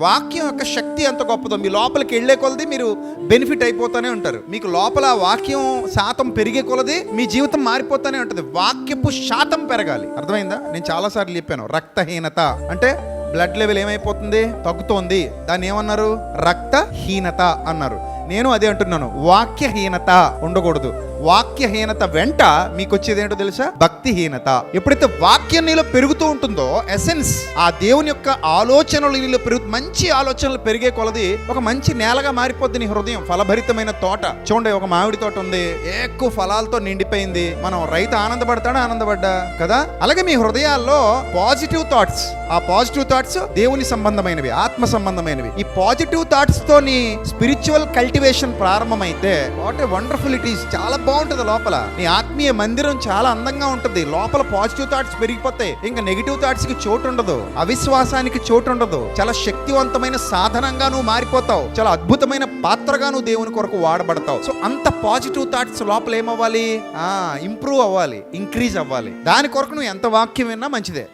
వాక్యం యొక్క శక్తి ఎంత గొప్పదో మీ లోపలికి వెళ్ళే కొలది మీరు బెనిఫిట్ అయిపోతూనే ఉంటారు. మీకు లోపల వాక్యం శాతం పెరిగే కొలది మీ జీవితం మారిపోతూనే ఉంటుంది. వాక్యపు శాతం పెరగాలి. అర్థమైందా? నేను చాలాసార్లు చెప్పాను రక్తహీనత. అంటే బ్లడ్ లెవెల్ ఏమైపోతుంది? తగ్గుతోంది. దాన్ని ఏమన్నారు? రక్తహీనత అన్నారు. నేను అదే అంటున్నాను వాక్యహీనత ఉండకూడదు. వాక్యహీనత వెంట మీకు వచ్చేది ఏంటో తెలుసా? భక్తిహీనత. ఎప్పుడైతే వాక్యం నీలో పెరుగుతూ ఉంటుందో ఎసెన్స్ ఆ దేవుని యొక్క ఆలోచనలు నీలో పెరుగు మంచి ఆలోచనలు పెరిగే కొలది ఒక మంచి నేలగా మారిపోద్ది నీ హృదయం. ఫలభరితమైన తోట. చూడండి ఒక మామిడి తోట ఉంది. ఎక్కువ ఫలాలతో నిండిపోయింది. మనం రైతు ఆనందపడతాడా ఆనందపడ్డా? కదా? అలాగే మీ హృదయాల్లో పాజిటివ్ థాట్స్ ఆ పాజిటివ్ థాట్స్ దేవుని సంబంధమైనవి ఆత్మ సంబంధమైనవి. ఈ పాజిటివ్ థాట్స్తో నీ spiritual cultivation ప్రారంభమైతే what a wonderful it is చాలా బాగుంటుంది లోపల. నీ ఆత్మీయ మందిరం చాలా అందంగా ఉంటుంది. లోపల పాజిటివ్ థాట్స్ పెరిగిపోతాయి. ఇంకా నెగిటివ్ థాట్స్కి చోటు ఉండదు అవిశ్వాసానికి చోటు ఉండదు చాలా శక్తివంతమైన సాధనంగా నువ్వు మారిపోతావు. చాలా అద్భుతమైన పాత్రగా నువ్వు దేవుని కొరకు వాడబడతావు. సో అంత పాజిటివ్ థాట్స్ లోపల ఏమవ్వాలి? ఇంప్రూవ్ అవ్వాలి. ఇంక్రీజ్ అవ్వాలి. దాని కొరకు నువ్వు ఎంత వాక్యం విన్నా మంచిదే.